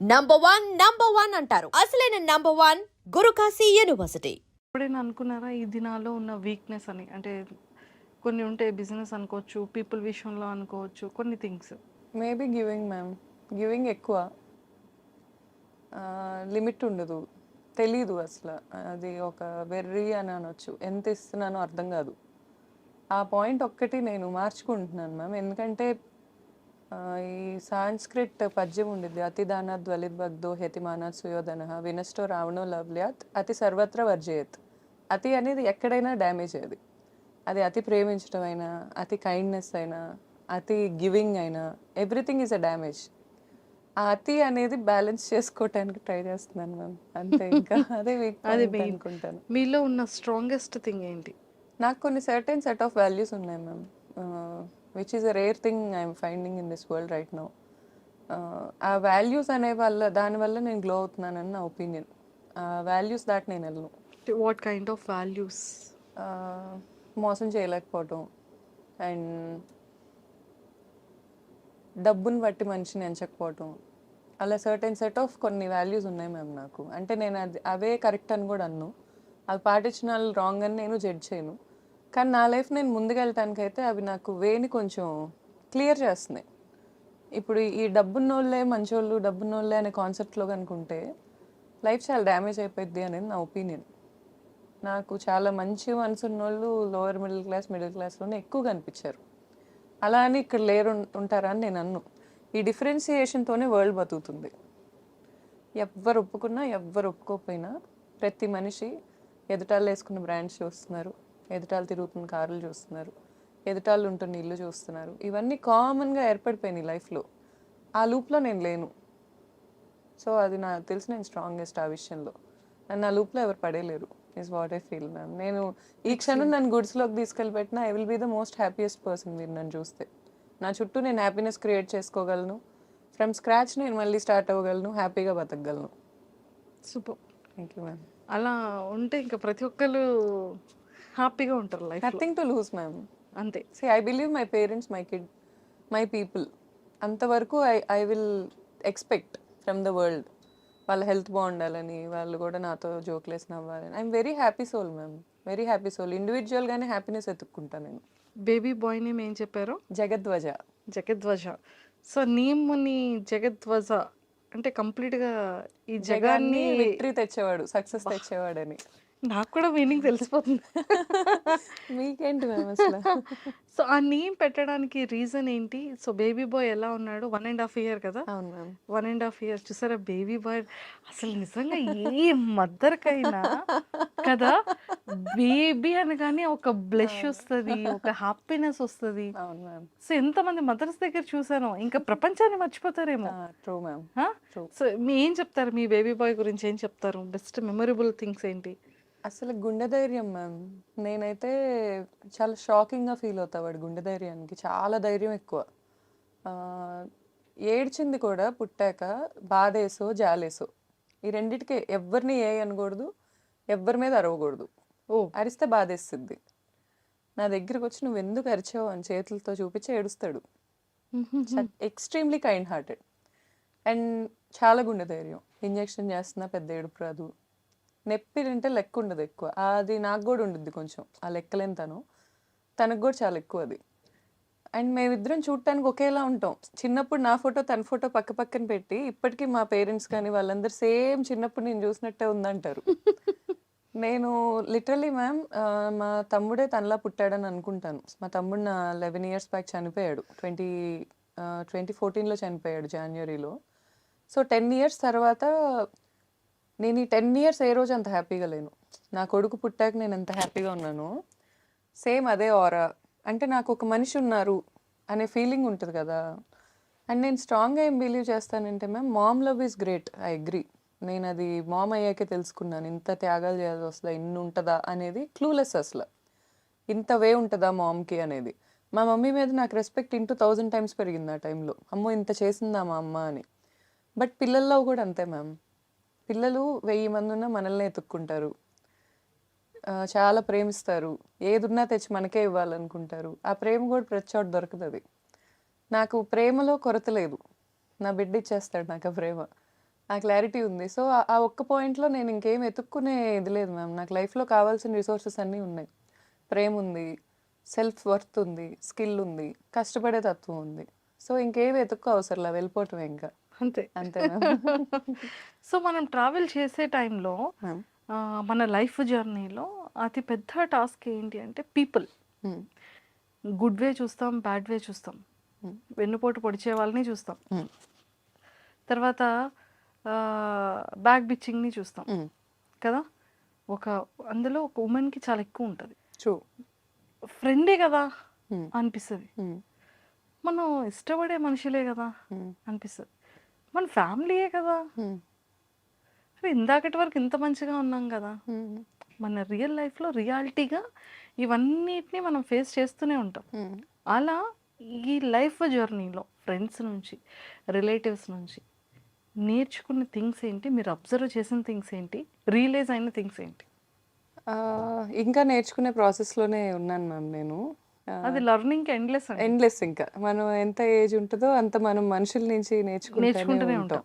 Number one number one అంటారు. అసలైన number one Guru Kashi university. ఎప్పుడైనా అనుకున్నారా ఇది నాలో ఉన్న వీక్నెస్ అని? అంటే కొన్ని ఉంటాయి బిజినెస్ అనుకోవచ్చు పీపుల్ విషయంలో అనుకోవచ్చు కొన్ని things maybe giving ma'am giving ఎక్కువ. లిమిట్ ఉండదు. తెలీదు అసలు. అది ఒక వెర్రీ అని అనొచ్చు. ఎంత ఇస్తున్నానో అర్థం కాదు. ఆ పాయింట్ ఒక్కటి నేను మార్చుకుంటున్నాను మ్యామ్ ఎందుకంటే ఈ సాంస్క్రిట్ పద్యం ఉండిద్ది. అతి దానాత్ వలిద్ భగ్దో హెతిమానాత్ సుయోధన. వినష్టో రావణో లవ్ల్యాత్. అతి సర్వత్ర వర్జయత్. అతి అనేది ఎక్కడైనా డ్యామేజ్ అది అది అతి ప్రేమించడం అయినా అతి కైండ్నెస్ అయినా అతి గివింగ్ అయినా ఎవ్రీథింగ్ ఈజ్ అ డ్యామేజ్ ఆ అతి అనేది బ్యాలెన్స్ చేసుకోవటానికి ట్రై చేస్తున్నాను మ్యామ్ అంతే ఇంకా. అదే అది. అనుకుంటాను. మీలో ఉన్న స్ట్రాంగెస్ట్ థింగ్ ఏంటి? నాకు కొన్ని సర్టెన్ సెట్ ఆఫ్ వాల్యూస్ ఉన్నాయి ma'am which is a rare thing I'm finding in this world right now ఆ వాల్యూస్ అనే వల్ల దానివల్ల నేను గ్లో అవుతున్నానని నా ఒపీనియన్ ఆ వాల్యూస్ దాటి నేను వెళ్ళను. వాట్ కైండ్ ఆఫ్ వాల్యూస్ మోసం చేయలేకపోవటం. అండ్ డబ్బుని బట్టి మనిషిని ఎంచకపోవటం. అలా సర్టెన్ సెట్ ఆఫ్ కొన్ని వాల్యూస్ ఉన్నాయి మ్యామ్ నాకు. అంటే నేను అది అవే కరెక్ట్ అని కూడా అన్ను. అవి పాటించిన వాళ్ళు రాంగ్ అని నేను జడ్జ్ చేయను. కానీ నా లైఫ్ నేను ముందుకెళ్ళటానికైతే అవి నాకు వేని కొంచెం క్లియర్ చేస్తున్నాయి. ఇప్పుడు ఈ డబ్బున్నోళ్ళే మంచోళ్ళు డబ్బున్నోళ్ళే అనే కాన్సెప్ట్లో కనుకుంటే లైఫ్ చాలా డ్యామేజ్ అయిపోయింది అనేది నా ఒపీనియన్. నాకు చాలా మంచి మనసు ఉన్నోళ్ళు లోవర్ మిడిల్ క్లాస్ మిడిల్ క్లాస్లోనే ఎక్కువ కనిపించారు. అలా అని ఇక్కడ లేరు ఉంటారా అని నేను అన్ను. ఈ డిఫరెన్సియేషన్తోనే వరల్డ్ బతుకుతుంది. ఎవ్వరు ఒప్పుకున్నా ఎవ్వరు ఒప్పుకోకపోయినా ప్రతి మనిషి ఎదుటాలు వేసుకున్న బ్రాండ్స్ చూస్తున్నారు. ఎదుటాలు తిరుగుతున్న కార్లు చూస్తున్నారు ఎదుటాళ్ళు ఉంటున్న ఇల్లు చూస్తున్నారు. ఇవన్నీ కామన్గా ఏర్పడిపోయినాయి లైఫ్లో. ఆ లూప్లో నేను లేను. సో అది నాకు తెలిసి నేను స్ట్రాంగెస్ట్ ఆ విషయంలో. నన్ను ఆ లూప్లో ఎవరు పడేయలేరు is what I feel ma'am నేను ఈ క్షణం నన్ను గుడ్స్లోకి తీసుకెళ్ళి పెట్టిన I will be the most happiest person మీరు నన్ను చూస్తే. నా చుట్టూ నేను హ్యాపీనెస్ క్రియేట్ చేసుకోగలను. ఫ్రమ్ స్క్రాచ్ నేను మళ్ళీ స్టార్ట్ అవ్వగలను హ్యాపీగా బతకగలను. సూపర్. థ్యాంక్ యూ మ్యామ్ అలా ఉంటే ఇంకా ప్రతి ఒక్కరు హ్యాపీగా ఉంటారు life nothing to lose ma'am అంతే. See I believe my parents my kid my people అంతవరకు I I will expect from the world వాళ్ళ హెల్త్ బాగుండాలని వాళ్ళు కూడా నాతో జోక్లేసి నవ్వాలని I'm very happy soul ma'am very happy soul ఇండివిజువల్గానే happiness ఎత్తుక్కుంటా నేను. బేబీ బాయ్ నేమ్ ఏం చెప్పారు? జగద్వజ. జగద్వజ. సో నేమ్ని జగద్వజ. అంటే కంప్లీట్గా ఈ జగాన్ని జగాన్ని విక్టరీ తెచ్చేవాడు సక్సెస్ తెచ్చేవాడని. నాకు కూడా మీనింగ్ తెలిసిపోతుంది. మీకేంటి మ్యామ్ అసలు? సో ఆ నేమ్ పెట్టడానికి రీజన్ ఏంటి? సో బేబీ బాయ్ ఎలా ఉన్నాడు? వన్ అండ్ హాఫ్ ఇయర్ కదా? అవును ma'am. One and half years. చూసారా బేబీ బాయ్? అసలు నిజంగా ఏ మదర్కైనా కదా? బేబీ అనగానే ఒక బ్లెష్ వస్తుంది ఒక హ్యాపీనెస్ వస్తుంది. అవును మ్యామ్. సో ఎంతమంది మదర్స్ దగ్గర చూసానో ఇంకా ప్రపంచాన్ని మర్చిపోతారేమో. True ma'am. సో మీ ఏం చెప్తారు? మీ బేబీ బాయ్ గురించి ఏం చెప్తారు? బెస్ట్ మెమొరబుల్ థింగ్స్ ఏంటి? అసలు గుండె ధైర్యం మ్యామ్ నేనైతే చాలా షాకింగ్గా ఫీల్ అవుతా వాడు గుండె ధైర్యానికి. చాలా ధైర్యం ఎక్కువ. ఆ, ఏడ్చింది కూడా పుట్టాక బాధేసో జాలేసో ఈ రెండిటికి ఎవరిని ఏ అనకూడదు ఎవ్వరి మీద అరవకూడదు. ఓ. అరిస్తే బాధేస్తుంది. నా దగ్గరికి వచ్చి నువ్వు ఎందుకు అరిచావు? అని చేతులతో చూపించి ఏడుస్తాడు. ఎక్స్ట్రీమ్లీ కైండ్ హార్టెడ్ అండ్ చాలా గుండె ధైర్యం. ఇంజెక్షన్ చేస్తున్నా పెద్ద ఏడుపు రాదు. నొప్పి తింటే లెక్క ఉండదు ఎక్కువ. అది నాకు కూడా ఉండుద్ది కొంచెం ఆ లెక్కలేని తను. తనకు కూడా చాలా ఎక్కువ అది. అండ్ మేమిద్దరం చూడటానికి ఒకేలా ఉంటాం. చిన్నప్పుడు నా ఫోటో తన ఫోటో పక్క పక్కన పెట్టి ఇప్పటికీ మా పేరెంట్స్ కానీ వాళ్ళందరూ సేమ్ చిన్నప్పుడు నేను చూసినట్టే ఉందంటారు. నేను లిటరలీ మ్యామ్ మా తమ్ముడే తనలా పుట్టాడని అనుకుంటాను. మా తమ్ముడు నా లెవెన్ ఇయర్స్ బ్యాక్ చనిపోయాడు. ట్వంటీ ట్వంటీ ఫోర్టీన్లో చనిపోయాడు జనవరిలో సో టెన్ ఇయర్స్ తర్వాత నేను ఈ టెన్ ఇయర్స్ ఏ రోజు అంత హ్యాపీగా లేను. నా కొడుకు పుట్టాక నేను ఎంత హ్యాపీగా ఉన్నాను సేమ్ అదే ఆరా అంటే నాకు ఒక మనిషి ఉన్నారు అనే ఫీలింగ్ ఉంటుంది కదా. అండ్ నేను స్ట్రాంగ్గా ఏం బిలీవ్ చేస్తానంటే ma'am mom love is great I agree నేను అది మామ్ అయ్యాకే తెలుసుకున్నాను. ఇంత త్యాగాలు చేయాల్సి వస్తుందా? ఇన్ని ఉంటుందా? అనేది క్లూలెస్ అసలు. ఇంత వే ఉంటుందా మామ్కి అనేది. మా మమ్మీ మీద నాకు రెస్పెక్ట్ ఇంటూ థౌజండ్ టైమ్స్ పెరిగింది ఆ టైంలో అమ్మో ఇంత చేసిందా మా అమ్మ అని. బట్ పిల్లల్లో కూడా అంతే మ్యామ్ పిల్లలు వెయ్యి మంది ఉన్న మనల్ని ఎత్తుక్కుంటారు. చాలా ప్రేమిస్తారు. ఏదున్నా తెచ్చి మనకే ఇవ్వాలనుకుంటారు. ఆ ప్రేమ కూడా ప్రతి చోట నాకు ప్రేమలో కొరత లేదు. నా బిడ్డ ఇచ్చేస్తాడు నాకు ఆ ప్రేమ. ఆ క్లారిటీ ఉంది. సో ఆ- ఒక్క పాయింట్లో నేను ఇంకేం ఎతుక్కునే ఇది లేదు మ్యామ్ నాకు లైఫ్లో కావాల్సిన రిసోర్సెస్ అన్నీ ఉన్నాయి. ప్రేమ ఉంది సెల్ఫ్ వర్త్ ఉంది స్కిల్ ఉంది కష్టపడే తత్వం ఉంది. సో ఇంకేవి ఎతుక్కో అవసరంలా వెళ్ళిపోవటం ఇంకా. అంతే అంతే సో మనం ట్రావెల్ చేసే టైంలో మన లైఫ్ జర్నీలో అతి పెద్ద టాస్క్ ఏంటి అంటే పీపుల్. గుడ్ వే చూస్తాం బ్యాడ్ వే చూస్తాం. వెన్నుపోటు పొడిచే వాళ్ళని చూస్తాం. తర్వాత బ్యాక్ బిచ్చింగ్ని చూస్తాం. కదా ఒక అందులో ఒక ఉమెన్కి చాలా ఎక్కువ ఉంటుంది ఫ్రెండే కదా. అనిపిస్తుంది. మనం ఇష్టపడే మనుషులే కదా. అనిపిస్తుంది మన ఫ్యామిలీయే కదా. అరే ఇందాకటి వరకు ఇంత మంచిగా ఉన్నాం కదా. మన రియల్ లైఫ్లో రియాలిటీగా ఇవన్నిటిని మనం ఫేస్ చేస్తూనే ఉంటాం. అలా ఈ లైఫ్ జర్నీలో ఫ్రెండ్స్ నుంచి రిలేటివ్స్ నుంచి నేర్చుకున్న థింగ్స్ ఏంటి? మీరు అబ్జర్వ్ చేసిన థింగ్స్ ఏంటి? రియలైజ్ అయిన థింగ్స్ ఏంటి? ఇంకా నేర్చుకునే ప్రాసెస్లోనే ఉన్నాను మ్యామ్ నేను. అది లర్నింగ్ ఎండ్లెస్ ఎండ్లెస్ ఇంకా. మనం ఎంత ఏజ్ ఉంటుందో అంత మనం మనుషుల నుంచి నేర్చుకుంటూనే ఉంటాం.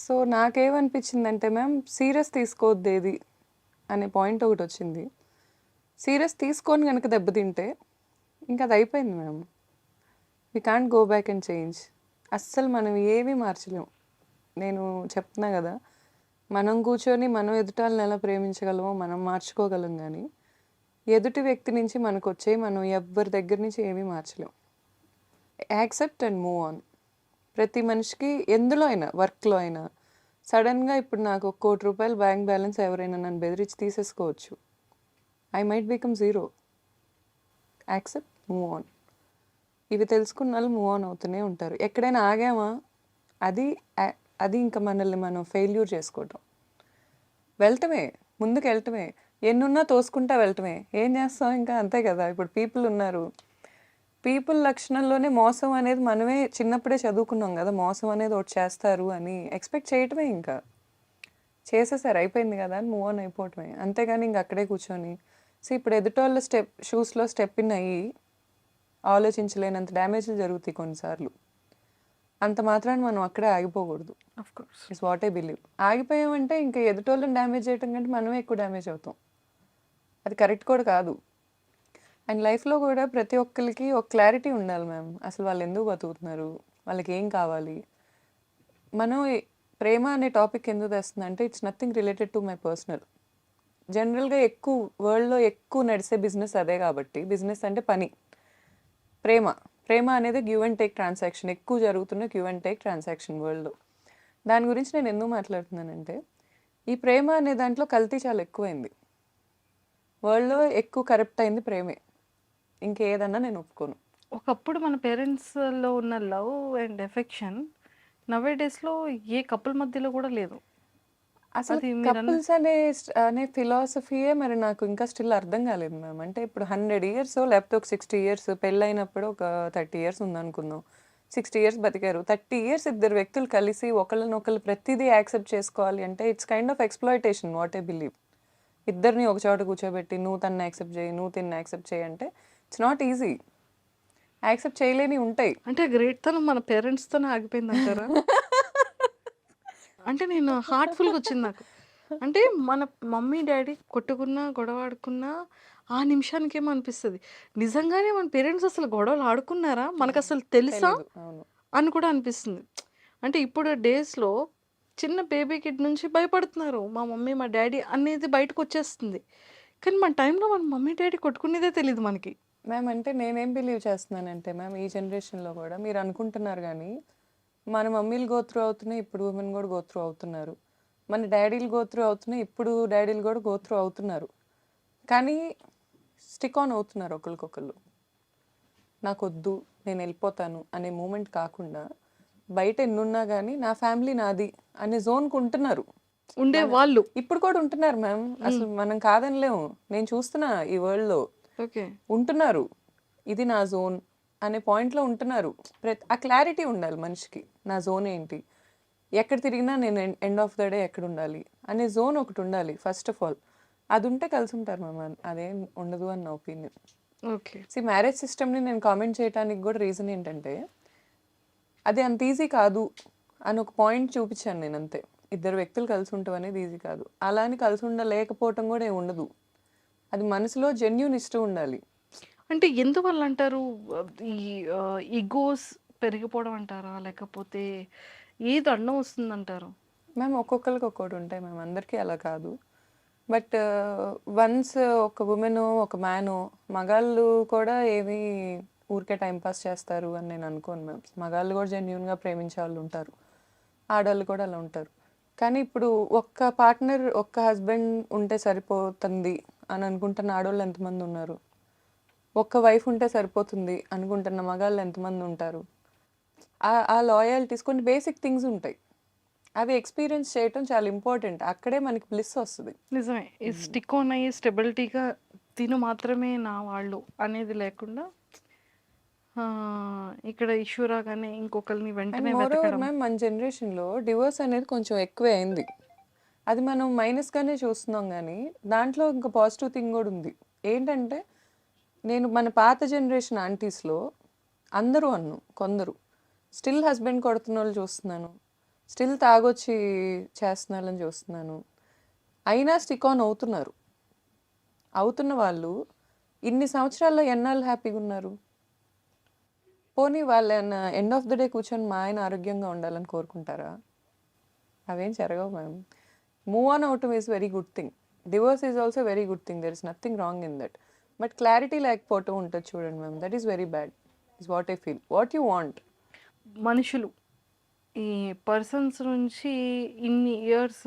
సో నాకేమనిపించిందంటే మ్యామ్ సీరియస్ తీసుకోవద్దు ఏది అనే పాయింట్ ఒకటి వచ్చింది. సీరియస్ తీసుకొని కనుక దెబ్బతింటే ఇంకా అది అయిపోయింది ma'am. We can't go back and change అస్సలు మనం ఏమీ మార్చలేం. నేను చెప్తున్నా కదా మనం కూర్చొని మనం ఎదుటాలను ఎలా ప్రేమించగలమో మనం మార్చుకోగలం కానీ ఎదుటి వ్యక్తి నుంచి మనకు వచ్చే మనం ఎవ్వరి దగ్గర నుంచి ఏమీ మార్చలేం. Accept and move on. ప్రతి మనిషికి ఎందులో అయినా వర్క్లో అయినా. సడన్గా ఇప్పుడు నాకు ఒక కోటి రూపాయలు బ్యాంక్ బ్యాలెన్స్ ఎవరైనా నన్ను బెదిరించి తీసేసుకోవచ్చు. I might become zero. Accept move on. ఇవి తెలుసుకున్న వాళ్ళు మూవ్ ఆన్ అవుతూనే ఉంటారు. ఎక్కడైనా ఆగామా? అది అది ఇంకా మనల్ని మనం ఫెయిల్యూర్ చేసుకోవటం. వెళ్ళటమే ముందుకు వెళ్ళటమే ఎన్నున్నా తోసుకుంటా వెళ్ళటమే. ఏం చేస్తాం ఇంకా? అంతే కదా. ఇప్పుడు పీపుల్ ఉన్నారు. పీపుల్ లక్షణంలోనే మోసం అనేది మనమే చిన్నప్పుడే చదువుకున్నాం కదా. మోసం అనేది ఒకటి చేస్తారు అని ఎక్స్పెక్ట్ చేయటమే ఇంకా. చేసేసారు. అయిపోయింది కదా అని మూవ్ ఆన్ అయిపోవటమే. అంతేగాని ఇంక అక్కడే కూర్చొని. సో ఇప్పుడు ఎదుటోళ్ళ స్టెప్ షూస్లో స్టెప్ ఇన్ అయ్యి ఆలోచించలేనంత డ్యామేజ్లు జరుగుతాయి కొన్నిసార్లు. అంత మాత్రాన్ని మనం అక్కడే ఆగిపోకూడదు. ఇస్ వాట్ ఐ బిలీవ్ ఆగిపోయామంటే ఇంకా ఎదుటోళ్ళని డ్యామేజ్ చేయటం కంటే మనమే ఎక్కువ డ్యామేజ్ అవుతాం. అది కరెక్ట్ కూడా కాదు. అండ్ లైఫ్లో కూడా ప్రతి ఒక్కరికి ఒక క్లారిటీ ఉండాలి మ్యామ్. అసలు వాళ్ళు ఎందుకు బతుకుతున్నారు? వాళ్ళకి ఏం కావాలి? మనం ప్రేమ అనే టాపిక్ ఎందుకు తెస్తుంది అంటే it's nothing related to my personal జనరల్గా ఎక్కువ వరల్డ్లో ఎక్కువ నడిచే బిజినెస్ అదే కాబట్టి బిజినెస్ అంటే పని. ప్రేమ. ప్రేమ అనేది గివ్ అండ్ టేక్ ట్రాన్సాక్షన్ ఎక్కువ జరుగుతున్న గివ్ అండ్ టేక్ ట్రాన్సాక్షన్ వరల్డ్లో. దాని గురించి నేను ఎందుకు మాట్లాడుతున్నానంటే ఈ ప్రేమ అనే దాంట్లో కల్తీ చాలా ఎక్కువైంది. వరల్డ్లో ఎక్కువ కరప్ట్ అయింది ప్రేమే. ఇంకేదన్నా నేను ఒప్పుకోను. ఒకప్పుడు మన పేరెంట్స్లో ఉన్న లవ్ అండ్ ఎఫెక్షన్ నవే డేస్లో ఏ కపుల్ మధ్యలో కూడా లేదు. అసలు కపుల్స్ అనే అనే ఫిలాసఫీయే మరి నాకు ఇంకా స్టిల్ అర్థం కాలేదు మ్యామ్. అంటే ఇప్పుడు హండ్రెడ్ ఇయర్స్ లేకపోతే ఒక సిక్స్టీ ఇయర్స్ పెళ్ళైనప్పుడు ఒక థర్టీ ఇయర్స్ ఉందనుకుందాం. సిక్స్టీ ఇయర్స్ బతికారు. థర్టీ ఇయర్స్ ఇద్దరు వ్యక్తులు కలిసి ఒకళ్ళనొకళ్ళు ప్రతిదీ యాక్సెప్ట్ చేసుకోవాలి అంటే it's kind of exploitation what I believe. ఇద్దరిని ఒక చోట కూర్చోబెట్టి నువ్వు తన్ని యాక్సెప్ట్ చేయి నువ్వు తిన్ని యాక్సెప్ట్ చేయి అంటే ఇట్స్ నాట్ ఈజీ యాక్సెప్ట్ చేయలేని ఉంటాయి. అంటే గ్రేట్ తనం మన పేరెంట్స్తోనే ఆగిపోయింది అంటారా అంటే నేను హార్ట్ఫుల్గా వచ్చింది నాకు. అంటే మన మమ్మీ డాడీ కొట్టుకున్నా గొడవ ఆడుకున్నా ఆ నిమిషానికి ఏమో అనిపిస్తుంది. నిజంగానే మన పేరెంట్స్ అసలు గొడవలు ఆడుకున్నారా? మనకు అసలు తెలుసా అని కూడా అనిపిస్తుంది. అంటే ఇప్పుడు డేస్లో చిన్న బేబీ కిడ్ నుంచి భయపడుతున్నారు. మా మమ్మీ మా డాడీ అనేది బయటకు వచ్చేస్తుంది. కానీ మన టైంలో మన మమ్మీ డాడీ కొట్టుకునేదే తెలియదు మనకి. మ్యామ్ అంటే నేనేం బిలీవ్ చేస్తున్నానంటే మ్యామ్ ఈ జనరేషన్లో కూడా మీరు అనుకుంటున్నారు కానీ మన మమ్మీలు గోత్రు అవుతున్నాయి ఇప్పుడు ఉమెన్ కూడా గోత్రు అవుతున్నారు. మన డాడీలు గోత్రు అవుతున్నాయి ఇప్పుడు డాడీలు కూడా గోత్రు అవుతున్నారు. కానీ స్టిక్ ఆన్ అవుతున్నారు ఒకరికొకళ్ళు నాకు వద్దు నేను వెళ్ళిపోతాను అనే మూమెంట్ కాకుండా బయట ఎన్నున్నా కానీ నా ఫ్యామిలీ నాది అనే జోన్కి ఉంటున్నారు ఉండే వాళ్ళు. ఇప్పుడు కూడా ఉంటున్నారు మ్యామ్. అసలు మనం కాదనిలేము నేను చూస్తున్నా ఈ వరల్డ్లో ఉంటున్నారు. ఇది నా జోన్ అనే పాయింట్లో ఉంటున్నారు. ప్రతి ఆ క్లారిటీ ఉండాలి మనిషికి. నా జోన్ ఏంటి? ఎక్కడ తిరిగినా నేను ఎండ్ ఆఫ్ ద డే ఎక్కడ ఉండాలి? అనే జోన్ ఒకటి ఉండాలి ఫస్ట్ ఆఫ్ ఆల్ అది ఉంటే కలిసి ఉంటారు మ్యామ్. అదేం ఉండదు అని నా ఒపీనియన్ ఓకే సి మ్యారేజ్ సిస్టమ్ని నేను కామెంట్ చేయడానికి కూడా రీజన్ ఏంటంటే అది అంత ఈజీ కాదు అని ఒక పాయింట్ చూపించాను నేను అంతే. ఇద్దరు వ్యక్తులు కలిసి ఉండటం అనేది ఈజీ కాదు. అలా అని కలిసి ఉండలేకపోవటం కూడా ఏమి ఉండదు. అది మనసులో జెన్యున్ ఇష్టం ఉండాలి. అంటే ఎందువల్ల అంటారు? ఈ ఈగోస్ పెరిగిపోవడం అంటారా? లేకపోతే ఏది అడ్డం వస్తుందంటారు? మేము ఒక్కొక్కరికి ఒక్కొక్కటి ఉంటాయి మేము అందరికీ అలా కాదు. బట్ వన్స్ ఒక ఉమెన్ ఒక మ్యాను మగాళ్ళు కూడా ఏమి ఊరికే టైం పాస్ చేస్తారు అని నేను అనుకోను మ్యామ్. మగాళ్ళు కూడా జెన్యున్గా ప్రేమించే వాళ్ళు ఉంటారు. ఆడవాళ్ళు కూడా అలా ఉంటారు. కానీ ఇప్పుడు ఒక్క పార్ట్నర్ ఒక్క హస్బెండ్ ఉంటే సరిపోతుంది అని అనుకుంటున్న ఆడవాళ్ళు ఎంతమంది ఉన్నారు? ఒక్క వైఫ్ ఉంటే సరిపోతుంది అనుకుంటున్న మగాళ్ళు ఎంతమంది ఉంటారు? ఆ- లాయాలిటీస్ కొన్ని బేసిక్ థింగ్స్ ఉంటాయి. అవి ఎక్స్పీరియన్స్ చేయటం చాలా ఇంపార్టెంట్ అక్కడే మనకి బ్లిస్ వస్తుంది. నిజమే. స్టిక్ ఆన్ అయ్యి స్టెబిలిటీగా తిను మాత్రమే నా వాళ్ళు అనేది లేకుండా ఆ, ఇక్కడ ఇష్యూ రాగానే ఇంకొకరిని అండ్ వెంటనే మోర్ ఓవర్ వెతకడం. మ్యామ్ మన జనరేషన్లో డివోర్స్ అనేది కొంచెం ఎక్కువే అయింది అది మనం మైనస్గానే చూస్తున్నాం కానీ దాంట్లో ఇంకా పాజిటివ్ థింగ్ కూడా ఉంది. ఏంటంటే నేను మన పాత జనరేషన్ ఆంటీస్లో అందరూ అన్ను కొందరు. స్టిల్ హస్బెండ్ కొడుతున్న వాళ్ళు చూస్తున్నాను. స్టిల్ తాగొచ్చి చేస్తున్న వాళ్ళని చూస్తున్నాను. అయినా స్టిక్ ఆన్ అవుతున్నారు. అవుతున్న వాళ్ళు ఇన్ని సంవత్సరాల్లో ఎన్నాళ్ళు హ్యాపీగా ఉన్నారు? పోనీ వాళ్ళని ఎండ్ ఆఫ్ ద డే కూర్చొని మా ఆయన ఆరోగ్యంగా ఉండాలని కోరుకుంటారా? అవేం జరగవు మ్యామ్ మూవ్ ఆన్ అవటం is very good thing divorce is also very good thing there is nothing wrong in that but clarity లేకపోవటం ఉంటుంది చూడండి ma'am that is very bad is what I feel what you want మనుషులు ఈ persons నుంచి ఇన్ని years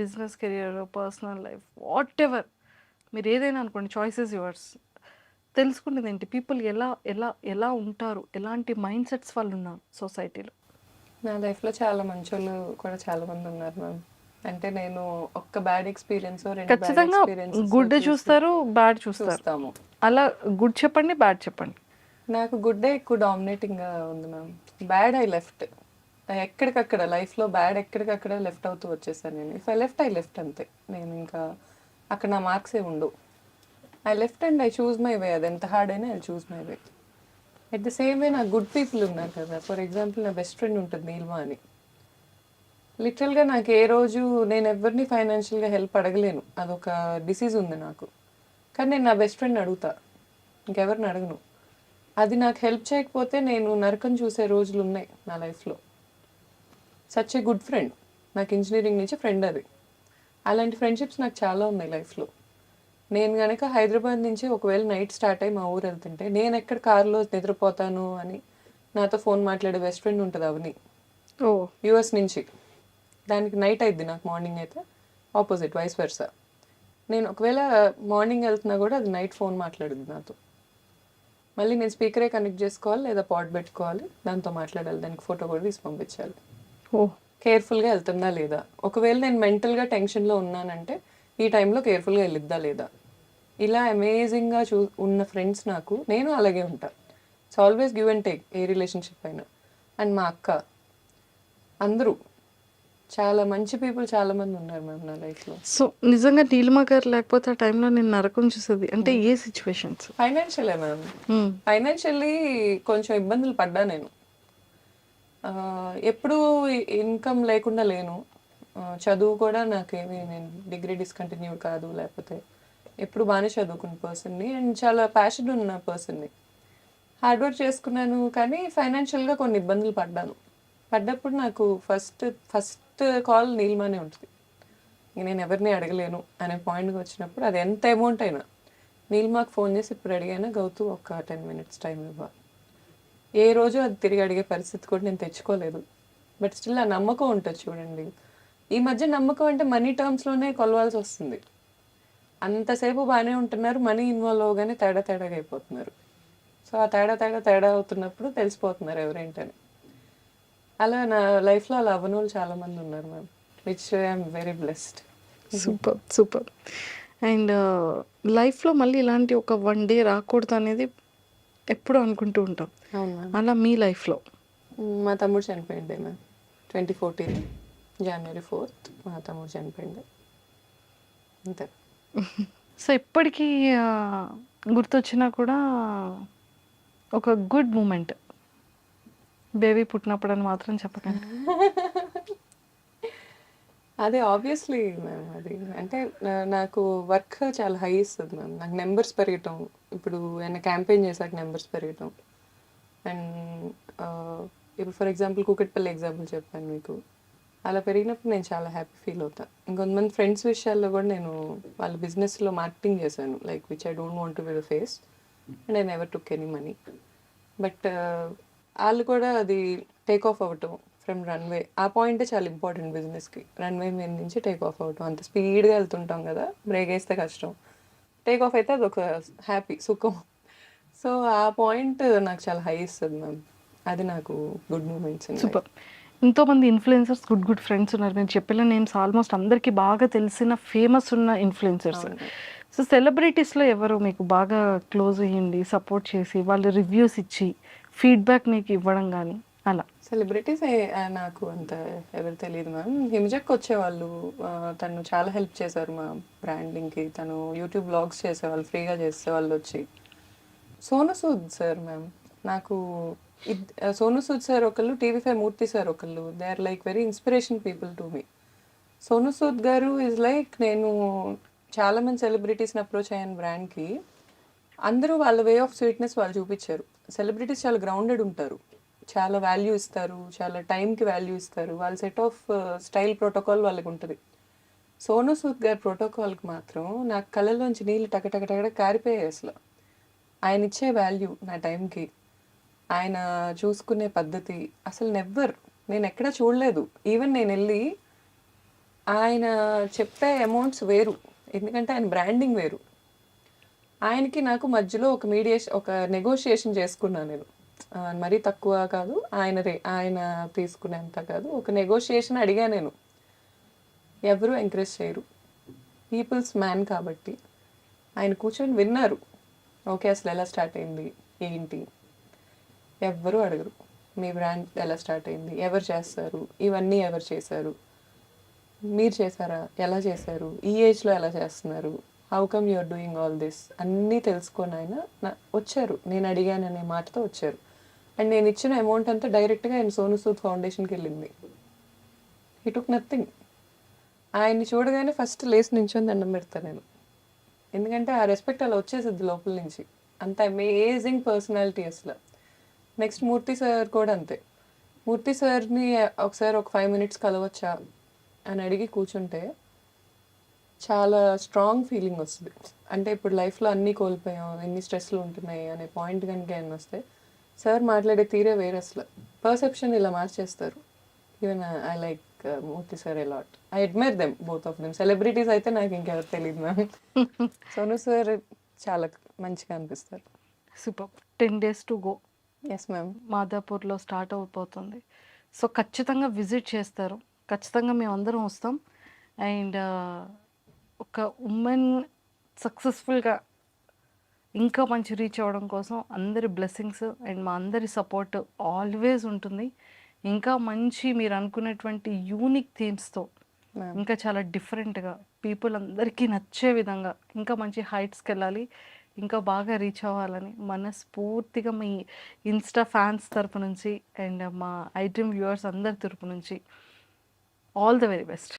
business career personal life whatever మీరు ఏదైనా అనుకోండి చాయిసెస్ యువర్స్ తెలుసుకునేది ఏంటి పీపుల్ ఎలా ఎలా ఎలా ఉంటారు? ఎలాంటి మైండ్ సెట్స్ వాళ్ళు ఉన్నారు సొసైటీలో? నా లైఫ్లో చాలా మంచి వాళ్ళు కూడా చాలా మంది ఉన్నారు మ్యామ్. అంటే నేను ఒక్క బ్యాడ్ ఎక్స్పీరియన్స్ ఖచ్చితంగా గుడ్ చూసి చూస్తారు బ్యాడ్ చూస్తారు. చూస్తాము. అలా గుడ్ చెప్పండి బ్యాడ్ చెప్పండి. నాకు గుడ్ ఎక్కువ డామినేటింగ్గా ఉంది మ్యామ్. Bad I left. ఎక్కడికక్కడ లైఫ్లో బ్యాడ్ ఎక్కడికక్కడ లెఫ్ట్ అవుతూ వచ్చేసాను నేను. If I left I left అంతే. నేను ఇంకా అక్కడ నా మార్క్స్ ఏ ఉండవు. I left and I choose my way అది ఎంత హార్డ్ అయినా I choose my way at the same way నాకు గుడ్ పీపుల్ ఉన్నారు కదా. ఫర్ ఎగ్జాంపుల్ నా బెస్ట్ ఫ్రెండ్ ఉంటుంది నీల్మా అని. లిటరల్గా నాకు ఏ రోజు నేను ఎవరిని ఫైనాన్షియల్గా హెల్ప్ అడగలేను. అదొక డిసీజ్ ఉంది నాకు. కానీ నేను నా బెస్ట్ ఫ్రెండ్ అడుగుతా. ఇంకెవరిని అడగను. అది నాకు హెల్ప్ చేయకపోతే నేను నరకం చూసే రోజులు ఉన్నాయి నా లైఫ్లో సచ్ ఏ గుడ్ ఫ్రెండ్ నాకు ఇంజనీరింగ్ నుంచి ఫ్రెండ్ అది. అలాంటి ఫ్రెండ్షిప్స్ నాకు చాలా ఉన్నాయి లైఫ్లో నేను కనుక హైదరాబాద్ నుంచి ఒకవేళ నైట్ స్టార్ట్ అయ్యి మా ఊరు వెళ్తుంటే నేను ఎక్కడ కారులో నిద్రపోతాను అని నాతో ఫోన్ మాట్లాడే బెస్ట్ ఫ్రెండ్ ఉంటుంది అవని. ఓ. యూఎస్ నుంచి. దానికి నైట్ అయిద్ది నాకు మార్నింగ్ అయితే. Opposite vice versa. నేను ఒకవేళ మార్నింగ్ వెళ్తున్నా కూడా అది నైట్ ఫోన్ మాట్లాడుద్ది నాతో. మళ్ళీ నేను స్పీకరే కనెక్ట్ చేసుకోవాలి లేదా పాట్ పెట్టుకోవాలి దాంతో మాట్లాడాలి దానికి ఫోటో కూడా తీసి పంపించాలి. ఓ. కేర్ఫుల్గా వెళ్తుందా లేదా? ఒకవేళ నేను మెంటల్గా టెన్షన్లో ఉన్నానంటే ఈ టైంలో కేర్ఫుల్గా వెళ్ళిద్దా లేదా? ఇలా అమేజింగ్గా చూ ఉన్న ఫ్రెండ్స్ నాకు నేను అలాగే ఉంటా. It's always give and take A relationship అయినా. అండ్ మా అక్క అందరూ చాలా మంచి పీపుల్ చాలా మంది ఉన్నారు మ్యామ్ నా లైఫ్లో సో నిజంగా నీలిమ గారు లేకపోతే ఆ టైంలో నేను నరకం చూసేది. అంటే ఏ సిచ్యువేషన్స్ ఫైనాన్షియలే మ్యామ్. ఫైనాన్షియల్లీ కొంచెం ఇబ్బందులు పడ్డా నేను. ఎప్పుడూ ఇన్కమ్ లేకుండా లేను. చదువు కూడా నాకేమి నేను డిగ్రీ డిస్కంటిన్యూ కాదు లేకపోతే ఎప్పుడు బాగానే చదువుకున్న పర్సన్ని అండ్ చాలా ప్యాషన్ ఉన్న పర్సన్ని హార్డ్ వర్క్ చేసుకున్నాను కానీ ఫైనాన్షియల్గా కొన్ని ఇబ్బందులు పడ్డాను. పడ్డప్పుడు నాకు ఫస్ట్ ఫస్ట్ కాల్ నీల్మానే ఉంటుంది. నేను ఎవరిని అడగలేను అనే పాయింట్కి వచ్చినప్పుడు అది ఎంత అమౌంట్ అయినా. నీల్మాకు ఫోన్ చేసి ఇప్పుడు అడిగాను గౌతు ఒక టెన్ మినిట్స్ టైం ఇవ్వ. ఏ రోజు అది తిరిగి అడిగే పరిస్థితి కూడా నేను తెచ్చుకోలేదు. బట్ స్టిల్ ఆ నమ్మకం ఉంటుంది చూడండి. ఈ మధ్య నమ్మకం అంటే మనీ టర్మ్స్లోనే కొలవాల్సి వస్తుంది. అంతసేపు బాగానే ఉంటున్నారు మనీ ఇన్వాల్వ్ అవగానే తేడా తేడాగా అయిపోతున్నారు. సో ఆ తేడా తేడా తేడా అవుతున్నప్పుడు తెలిసిపోతున్నారు ఎవరేంటని. అలా నా లైఫ్లో అలా అవ్వని వాళ్ళు చాలా మంది ఉన్నారు ma'am which I'm very blessed. Super super. And లైఫ్లో మళ్ళీ ఇలాంటి ఒక వన్ డే రాకూడదు అనేది ఎప్పుడు అనుకుంటూ ఉంటాం. అలా మీ లైఫ్లో? మా తమ్ముడు చనిపోయింది ma'am twenty fourteen January fourth మా తమ్ముడు చనిపోయింది అంతే. సో ఎప్పటికీ గుర్తొచ్చినా కూడా ఒక గుడ్ మూమెంట్. బేబీ పుట్టినప్పుడు అని మాత్రం చెప్పకండి అది ఆబ్వియస్లీ మ్యామ్ అది అంటే నాకు వర్క్ చాలా హై ఇస్తుంది మ్యామ్. నాకు నెంబర్స్ పెరగటం ఇప్పుడు ఏమైనా క్యాంపెయిన్ చేశాక నెంబర్స్ పెరగటం. అండ్ ఇప్పుడు ఫర్ ఎగ్జాంపుల్ కూకట్పల్లి ఎగ్జాంపుల్ చెప్పాను మీకు. అలా పెరిగినప్పుడు నేను చాలా హ్యాపీ ఫీల్ అవుతాను ఇంకొంతమంది ఫ్రెండ్స్ విషయాల్లో కూడా నేను వాళ్ళ బిజినెస్లో మార్కెటింగ్ చేశాను like which I don't want to will the face and I never took any money but వాళ్ళు కూడా అది టేక్ ఆఫ్ అవ్వటం ఫ్రమ్ రన్వే ఆ పాయింటే చాలా ఇంపార్టెంట్ బిజినెస్కి రన్వే మీద నుంచి టేక్ ఆఫ్ అవ్వటం. అంత స్పీడ్గా వెళ్తుంటాం కదా బ్రేక్ వేస్తే కష్టం. టేక్ ఆఫ్ అయితే అది ఒక హ్యాపీ సుఖం. సో ఆ పాయింట్ నాకు చాలా హై ఇస్తుంది మ్యామ్ అది నాకు గుడ్ మూమెంట్స్ సూపర్ ఎంతోమంది ఇన్ఫ్లుయెన్సర్స్ గుడ్ గుడ్ ఫ్రెండ్స్ ఉన్నారు. నేను చెప్పిన నేమ్స్ ఆల్మోస్ట్ అందరికీ బాగా తెలిసిన ఫేమస్ ఉన్న ఇన్ఫ్లుయెన్సర్స్ సో సెలబ్రిటీస్లో ఎవరు మీకు బాగా క్లోజ్ అయ్యింది సపోర్ట్ చేసి వాళ్ళు రివ్యూస్ ఇచ్చి ఫీడ్బ్యాక్ మీకు ఇవ్వడం కానీ అలా. సెలబ్రిటీస్ నాకు అంత ఎవరు తెలియదు మ్యామ్ హిమజక్ వచ్చేవాళ్ళు తను చాలా హెల్ప్ చేశారు మా బ్రాండింగ్కి తను యూట్యూబ్ బ్లాగ్స్ చేసేవాళ్ళు ఫ్రీగా చేసేవాళ్ళు వచ్చి. సోను సూద్ సార్ మ్యామ్ నాకు సోను సూద్ సార్ ఒకళ్ళు టీవీ ఫైవ్ మూర్తి సార్ ఒకళ్ళు. They are like very inspiration people to me Sonu Sood garu is like నేను చాలామంది సెలబ్రిటీస్ని అప్రోచ్ అయ్యాను బ్రాండ్కి అందరూ వాళ్ళ వే ఆఫ్ స్వీట్నెస్ వాళ్ళు చూపించారు. సెలబ్రిటీస్ చాలా గ్రౌండెడ్ ఉంటారు. చాలా వాల్యూ ఇస్తారు. చాలా టైంకి వాల్యూ ఇస్తారు. వాళ్ళ సెట్ ఆఫ్ స్టైల్ ప్రోటోకాల్ వాళ్ళకి ఉంటుంది. సోను సూద్ గారి ప్రోటోకాల్కి మాత్రం నాకు కళ్ళలోంచి నీళ్ళు టక టక కారిపోయాయి అసలు. ఆయన ఇచ్చే వాల్యూ నా టైంకి ఆయన చూసుకునే పద్ధతి అసలు నెవ్వర్. నేను ఎక్కడ చూడలేదు. ఈవెన్ నేను వెళ్ళి ఆయన చెప్పే అమౌంట్స్ వేరు. ఎందుకంటే ఆయన బ్రాండింగ్ వేరు. ఆయనకి నాకు మధ్యలో ఒక మీడియేషన్ ఒక నెగోషియేషన్ చేసుకున్నాను నేను. మరీ తక్కువ కాదు ఆయన రే ఆయన తీసుకునేంత కాదు ఒక నెగోషియేషన్ అడిగా నేను. ఎవరు ఎంకరేజ్ చేయరు. పీపుల్స్ మ్యాన్ కాబట్టి. ఆయన కూర్చొని విన్నారు. ఓకే అసలు ఎలా స్టార్ట్ అయింది? ఏంటి? ఎవ్వరు అడగరు. మీ బ్రాండ్ ఎలా స్టార్ట్ అయింది? ఎవరు చేస్తారు? ఇవన్నీ ఎవరు చేశారు? మీరు చేశారా? ఎలా చేశారు? ఈ ఏజ్లో ఎలా చేస్తున్నారు? How come you're doing all this అన్నీ తెలుసుకొని ఆయన వచ్చారు. నేను అడిగాను అనే మాటతో వచ్చారు. అండ్ నేను ఇచ్చిన అమౌంట్ అంతా డైరెక్ట్గా ఆయన సోను సూద్ ఫౌండేషన్కి వెళ్ళింది. ఈ టుక్ నథింగ్ ఆయన్ని చూడగానే ఫస్ట్ లేస్ నించొని దండం పెడతాను నేను. ఎందుకంటే ఆ రెస్పెక్ట్ అలా వచ్చేసిద్ది లోపల నుంచి. అంత అమేజింగ్ పర్సనాలిటీ అసలు. నెక్స్ట్ మూర్తి సార్ కూడా అంతే. మూర్తి సార్ని ఒకసారి ఒక ఫైవ్ మినిట్స్ కలవచ్చా అని అడిగి కూర్చుంటే చాలా స్ట్రాంగ్ ఫీలింగ్ వస్తుంది. అంటే ఇప్పుడు లైఫ్లో అన్నీ కోల్పోయాం ఎన్ని స్ట్రెస్లు ఉంటున్నాయి అనే పాయింట్ కనుక ఏమైనా వస్తే సార్ మాట్లాడే తీరే వేరే అసలు. పర్సెప్షన్ ఇలా మార్చేస్తారు even I like Murthy sir a lot I admire them both of them celebrities అయితే నాకు ఇంకెవరు తెలియదు మ్యామ్ సోను సార్ చాలా మంచిగా అనిపిస్తారు. Super. Ten days to go. Yes ma'am మాదాపూర్లో start అయిపోతుంది సో ఖచ్చితంగా విజిట్ చేస్తారు. ఖచ్చితంగా మేము అందరం వస్తాం. అండ్ ఒక ఉమెన్ సక్సెస్ఫుల్గా ఇంకా మంచి రీచ్ అవ్వడం కోసం అందరి బ్లెస్సింగ్స్ అండ్ మా అందరి సపోర్ట్ ఆల్వేస్ ఉంటుంది. ఇంకా మంచి మీరు అనుకున్నటువంటి యూనిక్ థీమ్స్తో ఇంకా చాలా డిఫరెంట్గా పీపుల్ అందరికీ నచ్చే విధంగా ఇంకా మంచి హైట్స్కి వెళ్ళాలి ఇంకా బాగా రీచ్ అవ్వాలని మనస్ఫూర్తిగా మీ ఇన్స్టా ఫ్యాన్స్ తరపు నుంచి అండ్ మా ఐటమ్ వ్యూవర్స్ అందరి తరపు నుంచి ఆల్ ద వెరీ బెస్ట్.